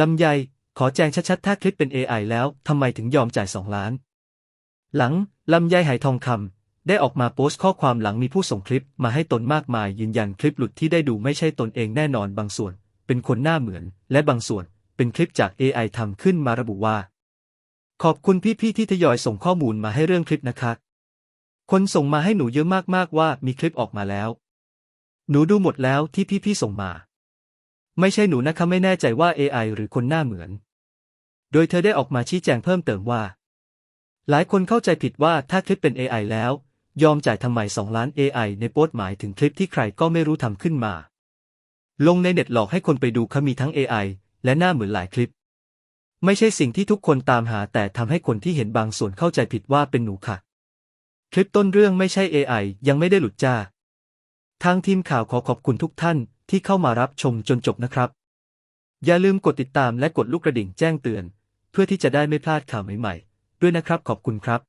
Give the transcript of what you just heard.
ลำไย ขอแจงชัดๆ ถ้าคลิปเป็น AI แล้ว ทำไมถึงยอมจ่าย 2 ล้าน หลัง ลำไยไหทองคำ ได้ออกมาโพสต์ข้อความหลังมีผู้ส่งคลิปมาให้ตนมากมาย ยืนยันคลิปหลุดที่ได้ดูไม่ใช่ตนเองแน่นอนบางส่วน เป็นคนหน้าเหมือน และบางส่วน เป็นคลิปจาก AI ทำขึ้นมาระบุว่า ขอบคุณพี่ๆที่ทยอยส่งข้อมูลมาให้เรื่องคลิปนะคะ คนส่งมาให้หนูเยอะมากๆว่ามีคลิปออกมาแล้ว หนูดูหมดแล้วที่พี่ๆส่งมา ไม่ใช่หนูนะคะไม่แน่ใจว่า AI หรือคนหน้าเหมือน โดยเธอได้ออกมาชี้แจงเพิ่มเติมว่า หลายคนเข้าใจผิดว่าถ้าคลิปเป็น AI แล้ว ยอมจ่ายทำไม 2 ล้าน AI ในโพสต์หมายถึงคลิปที่ใครก็ไม่รู้ทำขึ้นมา ลงในเน็ตหลอกให้คนไปดูเขามีทั้ง AI และหน้าเหมือนหลายคลิป ไม่ใช่สิ่งที่ทุกคนตามหาแต่ทำให้คนที่เห็นบางส่วนเข้าใจผิดว่าเป็นหนูค่ะ คลิปต้นเรื่องไม่ใช่ AI ยังไม่ได้หลุดจ้าทางทีมข่าวขอขอบคุณทุกท่าน ที่เข้ามารับชมจนจบนะครับ อย่าลืมกดติดตามและกดลูกกระดิ่งแจ้งเตือน เพื่อที่จะได้ไม่พลาดข่าวใหม่ๆ ด้วยนะครับขอบคุณครับ